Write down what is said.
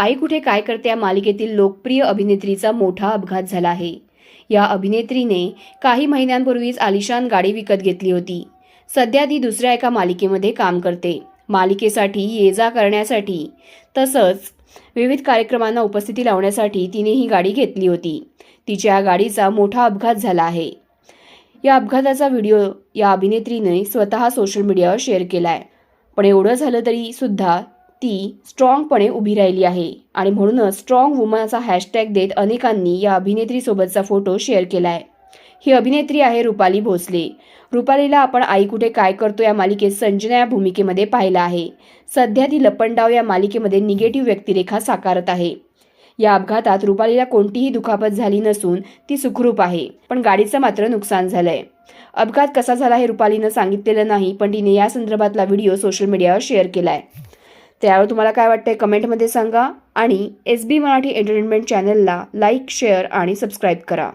आई कुठे काय करते या मालिकेतील लोकप्रिय अभिनेत्रीचा मोठा अपघात झाला आहे. या अभिनेत्रीने काही महिन्यांपूर्वीच आलिशान गाडी विकत घेतली होती. सध्या ती दुसऱ्या एका मालिकेमध्ये काम करते. मालिकेसाठी ये जा करण्यासाठी तसंच विविध कार्यक्रमांना उपस्थिती लावण्यासाठी तिने ही गाडी घेतली होती. तिच्या या गाडीचा मोठा अपघात झाला आहे. या अपघाताचा व्हिडिओ या अभिनेत्रीने स्वतः सोशल मीडियावर शेअर केला आहे पण एवढं झालं तरी सुद्धा ती स्ट्रॉंगपणे उभी राहिली आहे. आणि म्हणूनच स्ट्रॉंग वुमनचा हॅशटॅग देत अनेकांनी या अभिनेत्रीसोबतचा फोटो शेअर केला आहे ही अभिनेत्री आहे रुपाली भोसले. रुपालीला आपण आई कुठे काय करतो या मालिकेत संजना या भूमिकेमध्ये पाहिलं आहे. सध्या ती लपंडाव या मालिकेमध्ये निगेटिव्ह व्यक्तिरेखा साकारत आहे. या अपघातात रुपालीला कोणतीही दुखापत झाली नसून ती सुखरूप आहे. पण गाडीचं मात्र नुकसान झालंय. अपघात कसा झाला हे रुपालीनं सांगितलेलं नाही पण तिने या संदर्भातला व्हिडिओ सोशल मीडियावर शेअर केलाय. त्यावर तुम्हाला काय वाटतंय कमेंटमध्ये सांगा आणि एस बी मराठी एंटरटेनमेंट चॅनलला लाईक शेअर आणि सबस्क्राईब करा.